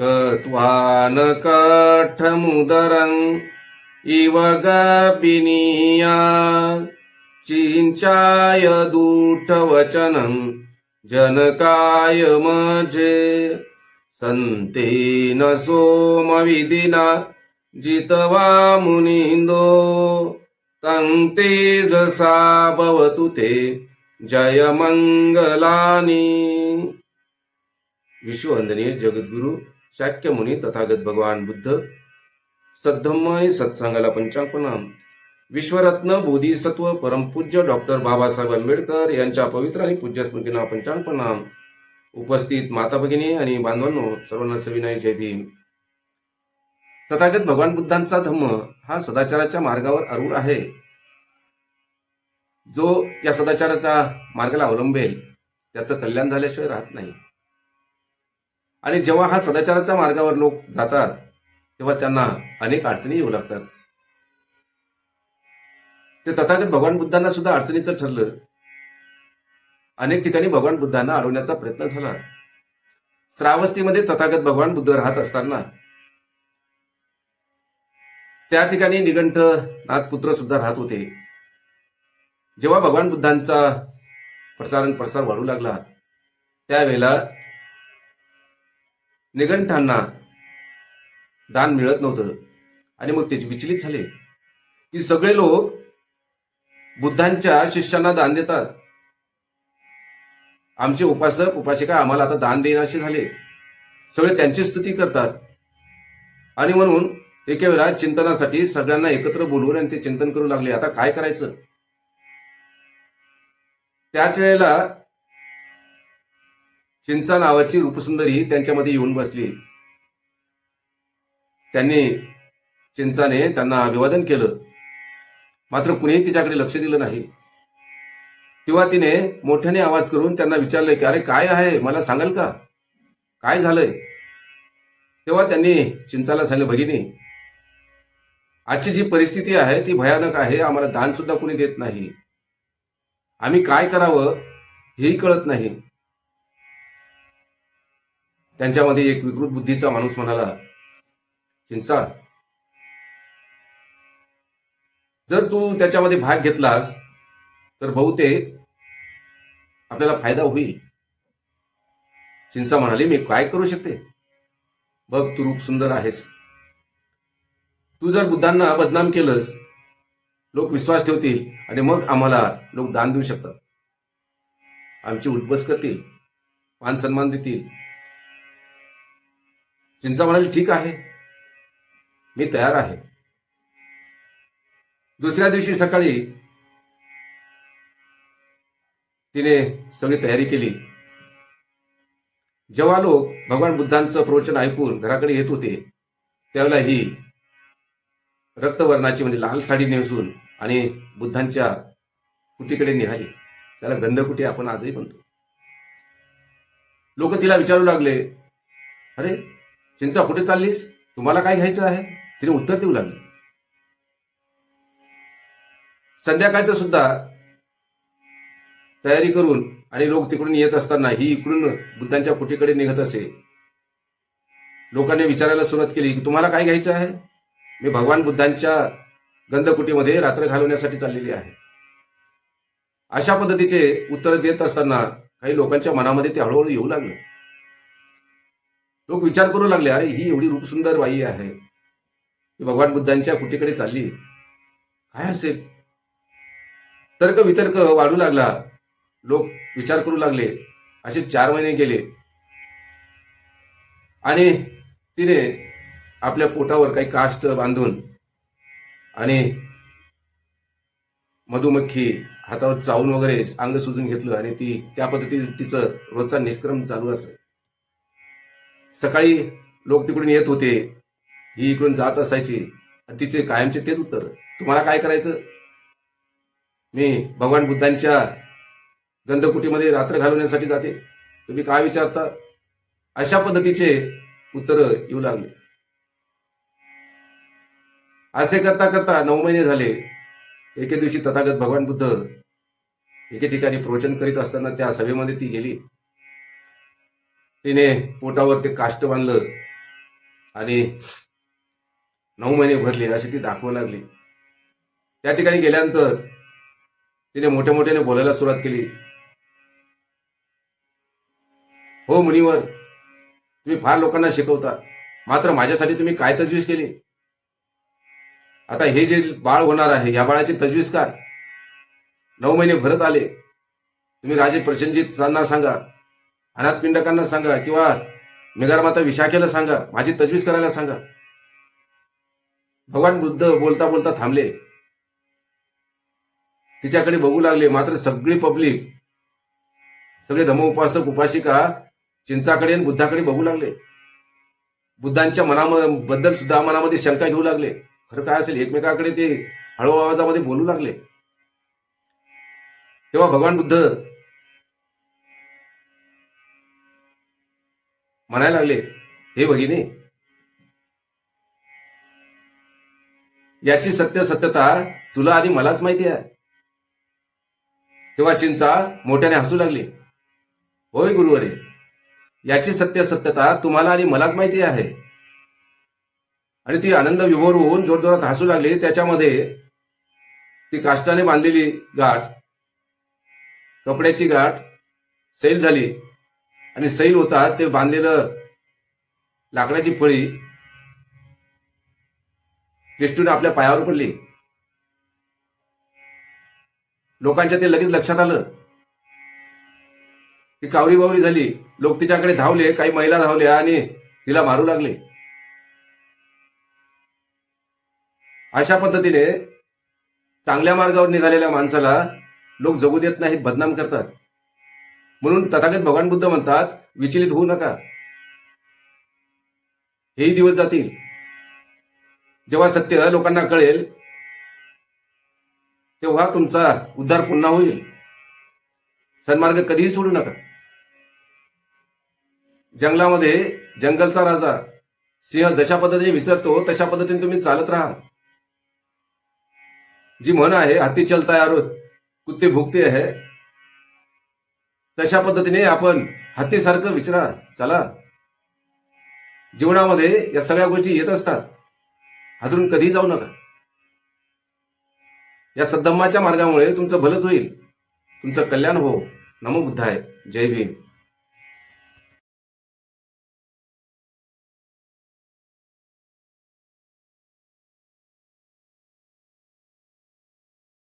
कत्वानकठमुदरं इव गपिनीया चिञ्चाय दूठवचनं जनकाय मजे संतेन सोमविदिना जितवा मुनिन्दो तं तेजसा भवतु ते जयमङ्गलानि। विश्ववंदनीय जगद्गुरु शाक्य मुनी तथागत भगवान बुद्ध सद्धम्म सत्संगाला पंचांग विश्वरत्न बोधिसत्व परमपूज्य डॉक्टर बाबासाहेब आंबेडकर यांच्या पवित्र आणि पूज्य स्मृतींना पंचांग प्रणाम उपस्थित माता भगिनी आणि बांधवांनो सर्वांना सविनय जय भीम. तथागत भगवान बुद्धांचा धम्म हा सदाचाराच्या मार्गावर आरूढ आहे. जो या सदाचाराच्या मार्गाला अवलंबेल त्याचं कल्याण झाल्याशिवाय राहत नाही. आणि जेव्हा हा सदाचाराच्या मार्गावर लोक जातात तेव्हा त्यांना अनेक अडचणी येऊ लागतात. ते तथागत भगवान बुद्धांना सुद्धा अडचणीचं ठरलं. अनेक ठिकाणी भगवान बुद्धांना अडवण्याचा प्रयत्न झाला. श्रावस्तीमध्ये तथागत भगवान बुद्ध राहत असताना त्या ठिकाणी निगंठ नाथपुत्र सुद्धा राहत होते. जेव्हा भगवान बुद्धांचा प्रसारण प्रसार वाढू लागला त्यावेळेला निघंठांना दान मिळत नव्हतं. आणि मग ते विचलित झाले. की सगळे लोक बुद्धांच्या शिष्यांना दान देतात. आमचे उपासक उपासिका आम्हाला आता दान देण्याशी झाले. सगळे त्यांची स्तुती करतात. आणि म्हणून एके वेळा चिंतनासाठी सगळ्यांना एकत्र बोलवून आणि ते चिंतन करू लागले. आता काय करायचं? त्याच वेळेला चिंचा नावाची रूपसुंदरी त्यांच्यामध्ये येऊन बसली. त्यांनी चिंचाने त्यांना अभिवादन केलं. मात्र कुणीही तिच्याकडे लक्ष दिलं नाही. तेव्हा तिने मोठ्याने आवाज करून त्यांना विचारलं की अरे काय आहे? मला सांगाल का? काय झालंय? तेव्हा त्यांनी चिंचाला सांगितलं भगिनी आजची जी परिस्थिती आहे ती भयानक आहे. आम्हाला दान सुद्धा कुणी देत नाही. आम्ही काय करावं हेही कळत नाही. त्यांच्यामध्ये एक विकृत बुद्धीचा माणूस म्हणाला चिंचा जर तू त्याच्यामध्ये भाग घेतलास तर बहुतेक आपल्याला फायदा होईल. चिंचा म्हणाली मी काय करू शकते? बघ तू रूप सुंदर आहेस. तू जर बुद्धांना बदनाम केलंस लोक विश्वास ठेवतील आणि मग आम्हाला लोक दान देऊ शकतात. आमची उठबस करतील मान सन्मान देतील चिंचा म्हणाली ठीक आहे. मी तयार आहे. दुसऱ्या दिवशी सकाळी तिने सगळी तयारी केली. जेव्हा लोक भगवान बुद्धांचं प्रवचन ऐकून घराकडे येत होते त्यावेळेला ही रक्तवर्णाची म्हणजे लाल साडी नेसून आणि बुद्धांच्या कुटीकडे निघाली. त्याला गंधकुटी आपण आजही म्हणतो. लोक तिला विचारू लागले अरे चिंचा कुठे चाललीस? तुम्हाला काय घ्यायचं आहे? तिने उत्तर देऊ लागली. संध्याकाळचं सुद्धा तयारी करून आणि लोक तिकडून येत असताना ही इकडून बुद्धांच्या कुटीकडे निघत असे. लोकांनी विचारायला सुरुवात केली की तुम्हाला काय घ्यायचं आहे? मी भगवान बुद्धांच्या गंधकुटीमध्ये रात्र घालवण्यासाठी चाललेली आहे. अशा पद्धतीचे उत्तर देत असताना काही लोकांच्या मनामध्ये ते हळूहळू येऊ लागलं. लोक विचार करू लागले अरे ही एवढी रूपसुंदर बाई आहे. ती भगवान बुद्धांच्या कुटीकडे चालली. काय असेल? तर्क वितर्क वाढू लागला. लोक विचार करू लागले. असे चार महिने गेले. आणि तिने आपल्या पोटावर काही काष्ट बांधून आणि मधुमक्खी हातावर चावून वगैरे अंग सुजून घेतलं आणि ती त्या पद्धतीने तिचं रोजचा निष्क्रम चालू असेल सकाळी लोक तिकडून येत होते. ही इकडून जात असायची. आणि तिचे कायमचे तेच उत्तर. तुम्हाला काय करायचं? मी भगवान बुद्धांच्या गंधकुटीमध्ये रात्र घालवण्यासाठी जाते. तुम्ही काय विचारता? अशा पद्धतीचे उत्तर येऊ लागले. असे करता करता नऊ महिने झाले. एके दिवशी तथागत भगवान बुद्ध एके ठिकाणी प्रवचन करीत असताना त्या सभेमध्ये ती गेली. तिने पोटावर ते काष्ट बांधलं आणि नऊ महिने भरले अशी ती दाखवू लागली. त्या ठिकाणी गेल्यानंतर तिने मोठ्या मोठ्याने बोलायला सुरुवात केली. हो मुनीवर तुम्ही फार लोकांना शिकवता. मात्र माझ्यासाठी तुम्ही काय तजवीज केली? आता हे जे बाळ होणार आहे या बाळाची तजवीज काय? नऊ महिने भरत आले. तुम्ही राजे प्रसंजितांना सांगा. अनाथ पिंडकांना सांगा किंवा निगारमाता विशाखेला सांगा माझी तजवीज करायला सांगा. भगवान बुद्ध बोलता बोलता थांबले. तिच्याकडे बघू लागले मात्र सगळी पब्लिक सगळे धमोपासक उपासिका चिंचाकडे आणि बुद्धाकडे बघू लागले. बुद्धांच्या मनाबद्दल सुद्धा मनामध्ये शंका घेऊ लागले. खरं काय असेल एकमेकाकडे ते हळू आवाजामध्ये बोलू लागले. तेव्हा भगवान बुद्ध म्हणायला लागले हे भगिनी याची सत्य सत्यता तुला आणि मलाच माहिती आहे. तेव्हा चिंचा मोठ्याने हसू लागली. होय गुरुवरे याची सत्य सत्यता तुम्हाला आणि मलाच माहिती आहे. आणि ती आनंद विभोर होऊन जोरजोरात हसू लागली. त्याच्यामध्ये ती काष्टाने बांधलेली गाठ कपड्याची गाठ सैल झाली. आणि सैल होता ते बांधलेलं लाकडाची फळी विष्णूने आपल्या पायावर पडली. लोकांच्या ते लगेच लक्षात आलं. ती कावरी बावरी झाली. लोक तिच्याकडे धावले काही महिला धावल्या आणि तिला मारू लागले. अशा पद्धतीने चांगल्या मार्गावर निघालेल्या माणसाला लोक जगू देत नाहीत बदनाम करतात. म्हणून तथागत भगवान बुद्ध म्हणतात विचलित होऊ नका. हेही दिवस जातील. जेव्हा सत्य लोकांना कळेल तेव्हा तुमचा उद्धार पुन्हा होईल. सन्मार्ग कधीही सोडू नका. जंगलामध्ये जंगलचा राजा सिंह जशा पद्धतीने विचरतो तशा पद्धतीने तुम्ही चालत राहा जी म्हण आहे हाती चलता यारो कुत्ते भुकते आहे तशा पद्धतीने आपण हत्तीसारखं विचारा चला. जीवनामध्ये या सगळ्या गोष्टी येत असतात. हादरून कधी जाऊ नका. या सद्धम्माच्या मार्गामुळे तुमचं भलंच होईल. तुमचं कल्याण हो. नमो बुद्धाय. जय भीम.